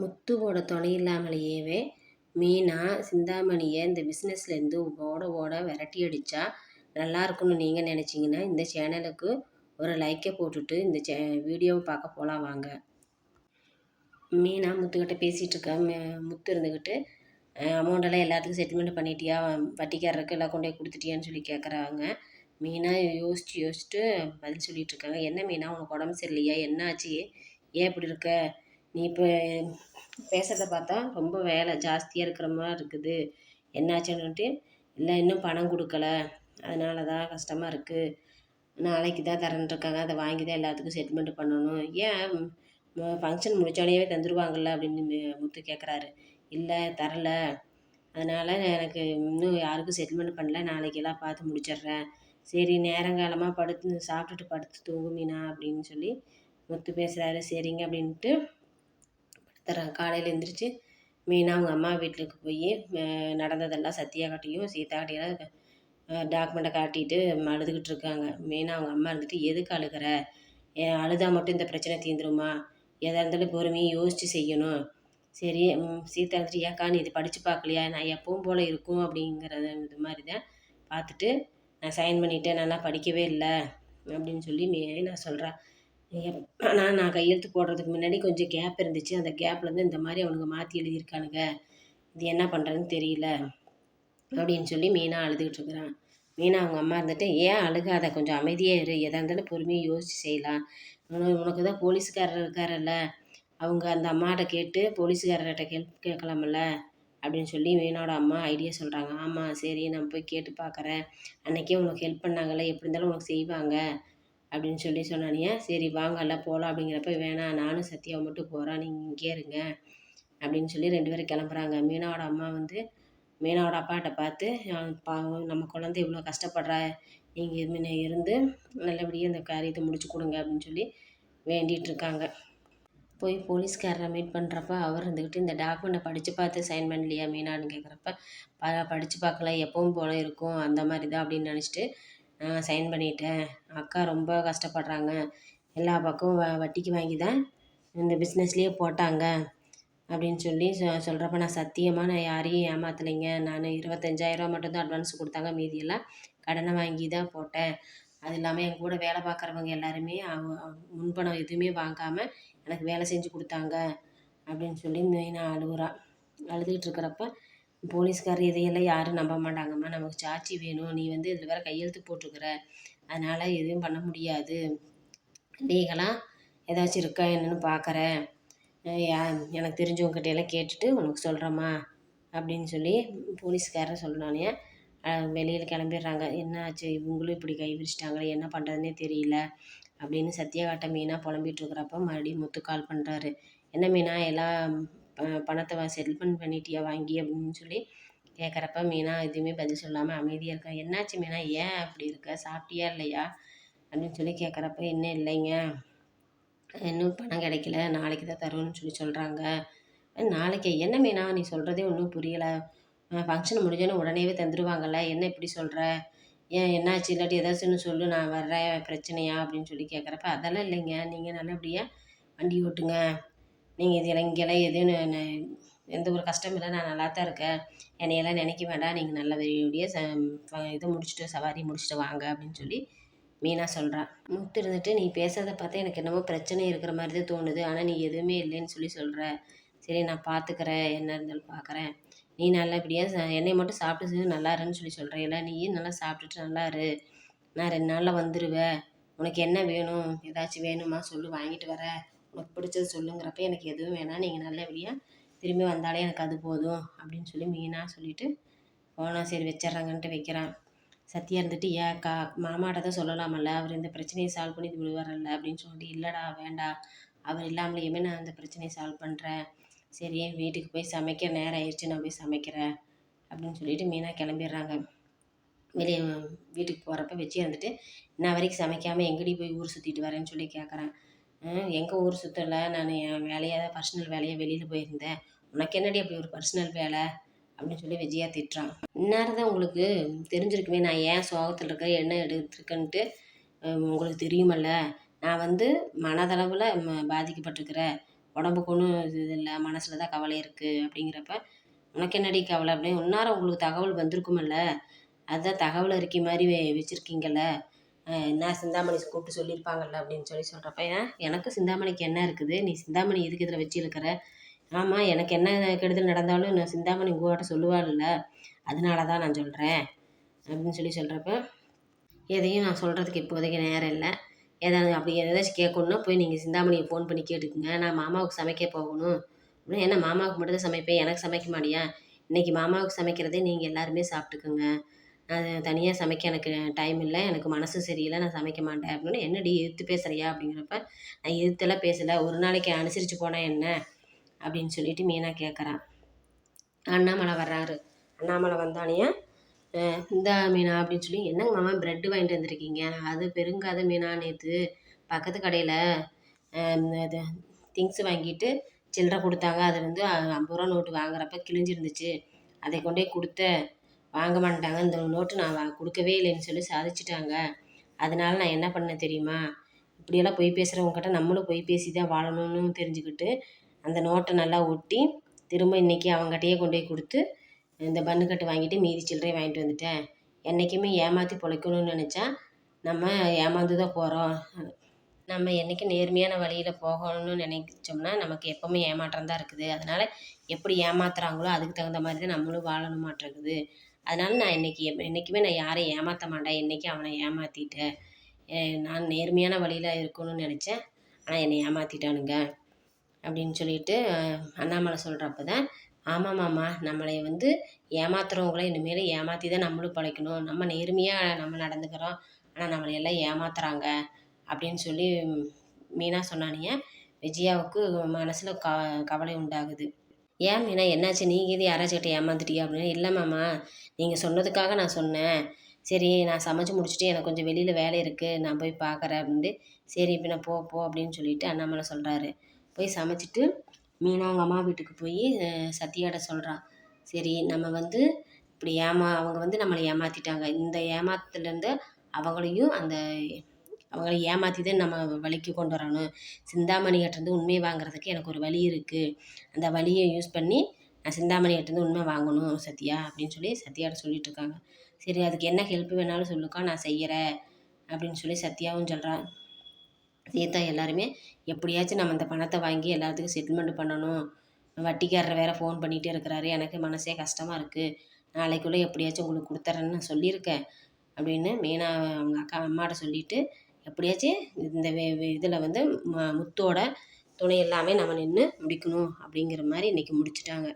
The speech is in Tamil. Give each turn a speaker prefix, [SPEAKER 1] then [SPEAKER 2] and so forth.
[SPEAKER 1] முத்துவோட துணை இல்லாமலேயேவே மீனா சிந்தாமணியை இந்த பிஸ்னஸ்லேருந்து ஓட ஓட விரட்டி அடித்தா நல்லா இருக்கும்னு நீங்கள் நினச்சிங்கன்னா இந்த சேனலுக்கு ஒரு லைக்கை போட்டுட்டு இந்த சே வீடியோவை பார்க்க போகலாம் வாங்க. மீனா முத்துக்கிட்ட பேசிகிட்டு இருக்கா முத்து இருந்துக்கிட்டு அமௌண்ட்டெல்லாம் எல்லாத்துக்கும் செட்டில்மெண்ட் பண்ணிட்டியா? வட்டிக்காரருக்கு எல்லாம் கொண்டு போய் கொடுத்துட்டியான்னு சொல்லி கேட்குறாங்க மீனா யோசிச்சு யோசிச்சுட்டு பதில் சொல்லிகிட்ருக்காங்க. என்ன மீனா உனக்கு உடம்பு சரியில்லையா? என்ன ஆச்சு ஏன் இப்படி இருக்க? நீ இப்போ பேசுகிறத பார்த்தா ரொம்ப வேலை ஜாஸ்தியாக இருக்கிற மாதிரி இருக்குது. என்னாச்சுன்னுட்டு இல்லை இன்னும் பணம் கொடுக்கல. அதனால தான் கஷ்டமாக இருக்குது நாளைக்கு தான் தரேன்னு இருக்காங்க. அதை வாங்கி தான் எல்லாத்துக்கும் செட்டில்மெண்ட் பண்ணணும். ஏன் ஃபங்க்ஷன் முடிச்சோடனே தந்துடுவாங்கள்ல அப்படின்னு முத்து கேட்குறாரு இல்லை தரல. அதனால் எனக்கு இன்னும் யாருக்கும் செட்டில்மெண்ட் பண்ணல. நாளைக்கு எல்லாம் பார்த்து முடிச்சிடுறேன். சரி நேரங்காலமாக படுத்து சாப்பிட்டுட்டு படுத்து தூங்குமினா அப்படின்னு சொல்லி முத்து பேசுகிறாரு சரிங்க அப்படின்ட்டு படுத்துறாங்க காலையில் எழுந்திரிச்சு மெயினாக அவங்க அம்மா வீட்டுக்கு போய் நடந்ததெல்லாம் சத்யாகிட்டையும் சீதாகிட்டையும் டாக்குமெண்ட்டை காட்டிட்டு அழுதுகிட்டு இருக்காங்க. மெயினாக அவங்க அம்மா இருந்துட்டு எதுக்கு அழுகிற? ஏன் அழுதா மட்டும் இந்த பிரச்சனை தீந்துருமா? எதாக இருந்தாலும் பொறுமையாக யோசித்து செய்யணும். சரி சீதா இருந்துட்டு ஏக்கா நீ இது படித்து பார்க்கலையா? நான் எப்பவும் போல் இருக்கும் அப்படிங்கிறத இது மாதிரி தான் பார்த்துட்டு நான் சைன் பண்ணிட்டேன் நல்லா படிக்கவே இல்லை அப்படின்னு சொல்லி மீ நான் சொல்கிறேன் ஆனால் நான் கையெழுத்து போடுறதுக்கு முன்னாடி கொஞ்சம் கேப் இருந்துச்சு. அந்த கேப்லேருந்து இந்த மாதிரி அவனுங்க மாற்றி எழுதியிருக்கானுங்க. இது என்ன பண்ணுறதுன்னு தெரியல அப்படின்னு சொல்லி மீனா அழுதுகிட்டு இருக்கிறான். மீனா அவங்க அம்மா இருந்துட்டு ஏன் அழுகாத? கொஞ்சம் அமைதியாக இரு. எதாக இருந்தாலும் பொறுமையாக யோசிச்சு செய்யலாம். உனக்கு உனக்கு தான் போலீஸ்காரர் இருக்காரல்ல. அவங்க அந்த அம்மாட்ட கேட்டு போலீஸ்காரர்கிட்ட ஹெல்ப் கேட்கலாம்ல? அப்படின்னு சொல்லி மீனோட அம்மா ஐடியா சொல்கிறாங்க ஆமாம் சரி நான் போய் கேட்டு பார்க்குறேன் அன்னைக்கே உனக்கு ஹெல்ப் பண்ணாங்கல்ல. எப்படி இருந்தாலும் உனக்கு செய்வாங்க. அப்படின்னு சொல்லி சொன்னானியா சரி வாங்கல்ல போகலாம் அப்படிங்கிறப்ப வேணாம் நானும் சத்யாவை மட்டும் போகிறேன் நீங்கள் இங்கே இருங்க. அப்படின்னு சொல்லி ரெண்டு பேரும் கிளம்புறாங்க. மீனாவோட அம்மா வந்து மீனாவோட அப்பாட்ட பார்த்து பாவம் நம்ம குழந்தை இவ்வளோ கஷ்டப்படுறா. நீங்கள் முன்ன இருந்து நல்லபடியாக இந்த காரியத்தை முடிச்சு கொடுங்க. அப்படின்னு சொல்லி வேண்டிகிட்டு இருக்காங்க. போய் போலீஸ்காரரை மீட் பண்ணுறப்ப அவர் இருந்துக்கிட்டு இந்த டாக்குமெண்ட்டை படித்து பார்த்து சைன் பண்ணலையா மீனான்னு கேட்குறப்ப ப படித்து பார்க்கல எப்பவும் போல இருக்கும். அந்த மாதிரி தான் அப்படின்னு நினச்சிட்டு நான் சைன் பண்ணிட்டேன். அக்கா ரொம்ப கஷ்டப்படுறாங்க. எல்லா பக்கமும் வ வட்டிக்கு வாங்கி தான் இந்த பிஸ்னஸ்லேயே போட்டாங்க அப்படின்னு சொல்லி சொ சொல்கிறப்ப நான் சத்தியமாக நான் யாரையும் ஏமாத்தலைங்க. நான் இருபத்தஞ்சாயிரரூவா மட்டும்தான் அட்வான்ஸ் கொடுத்தாங்க. மீதியெல்லாம் கடனை வாங்கி தான் போட்டேன். அது இல்லாமல் என் கூட வேலை பார்க்குறவங்க எல்லாருமே அவங்க முன்பணம் எதுவுமே வாங்காமல் எனக்கு வேலை செஞ்சு கொடுத்தாங்க அப்படின்னு சொல்லி நான் அழுகுறா. அழுதுகிட்டு இருக்கிறப்ப போலீஸ்காரர் இதையெல்லாம் யாரும் நம்ப மாட்டாங்கம்மா. நமக்கு சாட்சி வேணும். நீ வந்து இதில் வேறு கையெழுத்து போட்டிருக்கிற அதனால் எதுவும் பண்ண முடியாது. லீகலாக ஏதாச்சும் இருக்கா என்னென்னு பார்க்குறேன் எனக்கு தெரிஞ்சவங்ககிட்ட எல்லாம் கேட்டுட்டு உனக்கு சொல்கிறேம்மா அப்படின்னு சொல்லி போலீஸ்காரர் சொல்கிறானே வெளியில் கிளம்பிடுறாங்க. என்ன ஆச்சு? இவங்களும் இப்படி கை விரிச்சிட்டாங்களே என்ன பண்ணுறதுனே தெரியல. அப்படின்னு சத்யாகாட்ட மீனாக புலம்பிட்டு இருக்கிறப்ப மறுபடியும் முத்து கால் பண்ணுறாரு என்ன மீனா? எல்லாம் பணத்தை செட்டில்மெண்ட் பண்ணிட்டியா வாங்கி அப்படின்னு சொல்லி கேட்குறப்ப மீனா எதுவுமே பதில் சொல்லாமல் அமைதியாக இருக்கா? என்னாச்சு மீனா? ஏன் அப்படி இருக்க? சாப்பிட்டியா இல்லையா? அப்படின்னு சொல்லி கேட்குறப்ப என்ன இல்லைங்க. இன்னும் பணம் கிடைக்கல. நாளைக்கு தான் தருவோம்னு சொல்லி சொல்கிறாங்க நாளைக்கு என்ன மீனா? நீ சொல்கிறதே ஒன்றும் புரியலை. ஃபங்க்ஷன் முடிஞ்சோன்னு உடனேவே தந்துடுவாங்கல்ல என்ன இப்படி சொல்கிற ஏன் என்னாச்சு? இல்லாட்டி ஏதாச்சும் ஒன்று சொல்லு. நான் வர்றேன். பிரச்சனையா? அப்படின்னு சொல்லி கேட்குறப்ப அதெல்லாம் இல்லைங்க. நீங்கள் நல்லபடியாக வண்டி ஓட்டுங்க. நீங்கள் இது இங்கெல்லாம் எதுவும் எந்த ஒரு கஷ்டம் இல்லை. நான் நல்லா தான் இருக்கேன். என்னையெல்லாம் நினைக்க வேண்டாம். நீங்கள் நல்லபடியாக ச இதை முடிச்சுட்டு சவாரி முடிச்சுட்டு வாங்க அப்படின்னு சொல்லி மீனா சொல்கிறான் முத்து இருந்துட்டு நீ பேசுகிறத பார்த்தா எனக்கு என்னமோ பிரச்சனை இருக்கிற மாதிரி தான் தோணுது. ஆனால் நீ எதுவுமே இல்லைன்னு சொல்லி சொல்கிற சரி நான் பார்த்துக்கிறேன் என்ன இருந்தாலும் பார்க்குறேன் நீ நல்லபடியாக என்னை மட்டும் சாப்பிட்டு நல்லா இருன்னு சொல்லி சொல்கிறேல்ல நீயும் நல்லா சாப்பிட்டுட்டு நல்லா இரு. நான் ரெண்டு நாளில் வந்துடுவேன் உனக்கு என்ன வேணும்? ஏதாச்சும் வேணுமா? சொல்லு. வாங்கிட்டு வரேன் உனக்கு பிடிச்சது சொல்லுங்கிறப்ப எனக்கு எதுவும் வேணாம் நீங்கள் நல்லபடியாக திரும்பி வந்தாலே எனக்கு அது போதும் அப்படின்னு சொல்லி மீனாக சொல்லிட்டு போனா சரி வச்சிட்றாங்கன்ட்டு வைக்கிறான். சத்தியா இருந்துட்டு ஏக்கா மாமாட்ட தான் சொல்லலாமல்ல அவர் இந்த பிரச்சனையை சால்வ் பண்ணி விடுவாரல்ல அப்படின்னு சொல்லிட்டு இல்லைடா வேண்டாம் அவர் இல்லாமலேயுமே நான் இந்த பிரச்சனையை சால்வ் பண்ணுறேன் சரி வீட்டுக்கு போய் சமைக்க நேரம் ஆயிடுச்சு நான் போய் சமைக்கிறேன் அப்படின்னு சொல்லிட்டு மீனாக கிளம்பிடுறாங்க. வெளியே வீட்டுக்கு போகிறப்ப வச்சு வந்துட்டு இன்ன வரைக்கும் சமைக்காமல் எங்கடி போய் ஊர் சுற்றிட்டு வரேன்னு சொல்லி கேட்குறேன் எங்கள் ஊர் சுற்றல நான் என் வேலையாக தான் பர்சனல் வேலையாக வெளியில் போயிருந்தேன். உனக்கு என்னடி அப்படி ஒரு பர்சனல் வேலை? அப்படின்னு சொல்லி விஜயா திட்டுறான். இந்நேரம் தான் உங்களுக்கு தெரிஞ்சிருக்குமே நான் ஏன் சோகத்தில் இருக்கேன் என்ன எடுத்துருக்கேன்ட்டு? உங்களுக்கு தெரியுமல்ல. நான் வந்து மனதளவில் பாதிக்கப்பட்டிருக்கிறேன். உடம்புக்கு ஒன்றும் இது இல்லை மனசில் தான் கவலை இருக்குது அப்படிங்கிறப்ப உனக்கு என்னடி கவலை அப்படின்னு இந்நேரம் உங்களுக்கு தகவல் வந்திருக்குமில்ல. அதுதான் தகவல் அறிக்கை மாதிரி வச்சுருக்கீங்கள வச்சுருக்கீங்கள்ல என்ன சிந்தாமணி கூப்பிட்டு சொல்லியிருப்பாங்கல்ல அப்படின்னு சொல்லி சொல்கிறப்ப ஏன்? எனக்கு சிந்தாமணிக்கு என்ன இருக்குது? நீ சிந்தாமணி எதுக்கு இதில் வச்சு இருக்கிற ஆமாம் எனக்கு என்ன கெடுதல் நடந்தாலும் நான் சிந்தாமணி உங்கள்கிட்ட சொல்லுவாள்ல. அதனால தான் நான் சொல்கிறேன் அப்படின்னு சொல்லி சொல்கிறப்ப எதையும் நான் சொல்கிறதுக்கு இப்போதைக்கு நேரம் இல்லை. ஏதாவது அப்படி ஏதாச்சும் கேட்கணுன்னா போய் நீங்கள் சிந்தாமணியை ஃபோன் பண்ணி கேட்டுக்குங்க. நான் மாமாவுக்கு சமைக்க போகணும். அப்படின்னு என்ன மாமாவுக்கு மட்டும் தான் சமைப்பேன் எனக்கு சமைக்க மாட்டியா? இன்றைக்கி மாமாவுக்கு சமைக்கிறதே நீங்கள் எல்லாருமே சாப்பிட்டுக்குங்க. நான் தனியாக சமைக்க எனக்கு டைம் இல்லை எனக்கு மனசு சரியில்லை நான் சமைக்க மாட்டேன் அப்படின்னு என்னடி எதிர்த்து பேசுகிறியா அப்படிங்கிறப்ப நான் எதிர்த்தெல்லாம் பேசலை ஒரு நாளைக்கு அனுசரித்து போனால் என்ன? அப்படின்னு சொல்லிட்டு மீனா கேட்குறான் அண்ணாமலை வர்றாரு. அண்ணாமலை வந்தானே இந்த மீனா அப்படின்னு சொல்லி என்னங்க மாமா ப்ரெட்டு வாங்கிட்டு வந்திருக்கீங்க? அது பெருங்காத மீனா நேற்று பக்கத்து கடையில் இது திங்ஸ் வாங்கிட்டு சில்லறை கொடுத்தாங்க. அது வந்து ஐம்பது ரூபா நோட்டு வாங்குறப்ப கிழிஞ்சிருந்துச்சு. அதை கொண்டு போய் கொடுத்த வாங்க மாட்டாங்க. இந்த நோட்டு நான் வா கொடுக்கவே இல்லைன்னு சொல்லி சாதிச்சிட்டாங்க. அதனால நான் என்ன பண்ணேன் தெரியுமா? இப்படியெல்லாம் பொய் பேசுகிறவங்கக்கிட்ட நம்மளும் பொய் பேசி தான் வாழணும்னு தெரிஞ்சுக்கிட்டு அந்த நோட்டை நல்லா ஒட்டி திரும்ப இன்றைக்கி அவங்ககிட்டயே கொண்டு போய் கொடுத்து இந்த பன்னு கட்டு வாங்கிட்டு மீதி சில்லறையை வாங்கிட்டு வந்துட்டேன். என்றைக்குமே ஏமாற்றி பிழைக்கணும்னு நினச்சா நம்ம ஏமாந்து தான் போகிறோம் நம்ம என்றைக்கு நேர்மையான வழியில் போகணும்னு நினைச்சோம்னா நமக்கு எப்போவுமே ஏமாற்றம் தான் இருக்குது. அதனால் எப்படி ஏமாத்துறாங்களோ அதுக்கு தகுந்த மாதிரி தான் நம்மளும் வாழணும் மாட்டிருக்குது அதனால் நான் இன்றைக்கி என்றைக்குமே நான் யாரையும் ஏமாற்ற மாட்டேன். என்றைக்கும் அவனை ஏமாற்றிட்டேன் நான் நேர்மையான வழியில் இருக்கணும்னு நினச்சேன். ஆனால் என்னை ஏமாற்றிட்டானுங்க அப்படின்னு சொல்லிட்டு அண்ணாமலை சொல்கிறப்ப தான் ஆமாம் மாமா நம்மளை வந்து ஏமாத்துறவங்கள இனிமேல் ஏமாற்றி தான் நம்மளும் பழைக்கணும் நம்ம நேர்மையாக நம்ம நடந்துக்கிறோம். ஆனால் நம்மளை எல்லாம் ஏமாத்துறாங்க. அப்படின்னு சொல்லி மீனா சொன்னானிய விஜயாவுக்கு மனசில் க கவலை உண்டாகுது. ஏன் மீனா என்னாச்சு? நீங்கள் இது யாராச்சும் கிட்ட ஏமாந்துட்டியா அப்படின்னு? இல்லை மாமா நீங்கள் சொன்னதுக்காக நான் சொன்னேன். சரி நான் சமைச்சு முடிச்சுட்டு எனக்கு கொஞ்சம் வெளியில் வேலை இருக்குது நான் போய் பார்க்குறேன் அப்படின்ட்டு. சரி இப்போ நான் போ போ அப்படின்னு சொல்லிட்டு அண்ணாமலை சொல்கிறாரு போய் சமைச்சிட்டு மீனா அவங்க அம்மா வீட்டுக்கு போய் சத்தியாட சொல்கிறான் சரி நம்ம வந்து இப்படி ஏமா அவங்க வந்து நம்மளை ஏமாற்றிட்டாங்க இந்த ஏமாத்துலேருந்து அவங்களையும் அந்த அவங்கள ஏமாற்றி தான் நம்ம வழிக்கு கொண்டு வரணும். சிந்தாமணிகிட்டேருந்து உண்மையை வாங்குறதுக்கு எனக்கு ஒரு வழி இருக்குது அந்த வழியை யூஸ் பண்ணி நான் சிந்தாமணிகிட்டேருந்து உண்மை வாங்கணும் சத்யா அப்படின்னு சொல்லி சத்யாட்ட சொல்லிட்டு இருக்காங்க சரி அதுக்கு என்ன ஹெல்ப் வேணாலும் சொல்லுக்கா நான் செய்கிறேன் அப்படின்னு சொல்லி சத்யாவும் சொல்கிறான் சீதா எல்லாருமே எப்படியாச்சும் நம்ம இந்த பணத்தை வாங்கி எல்லாத்துக்கும் செட்டில்மெண்ட் பண்ணணும். வட்டிக்காரர் வேறு ஃபோன் பண்ணிகிட்டே இருக்கிறாரு. எனக்கு மனசே கஷ்டமாக இருக்குது நாளைக்குள்ளே எப்படியாச்சும் உங்களுக்கு கொடுத்துட்றேன்னு நான் சொல்லியிருக்கேன் அப்படின்னு மீனா அவங்க அக்கா அம்மாட்ட சொல்லிவிட்டு எப்படியாச்சும் இந்த இதில் வந்து ம முத்தோட துணை எல்லாமே நம்ம நின்று முடிக்கணும் அப்படிங்கிற மாதிரி இன்றைக்கி முடிச்சிட்டாங்க.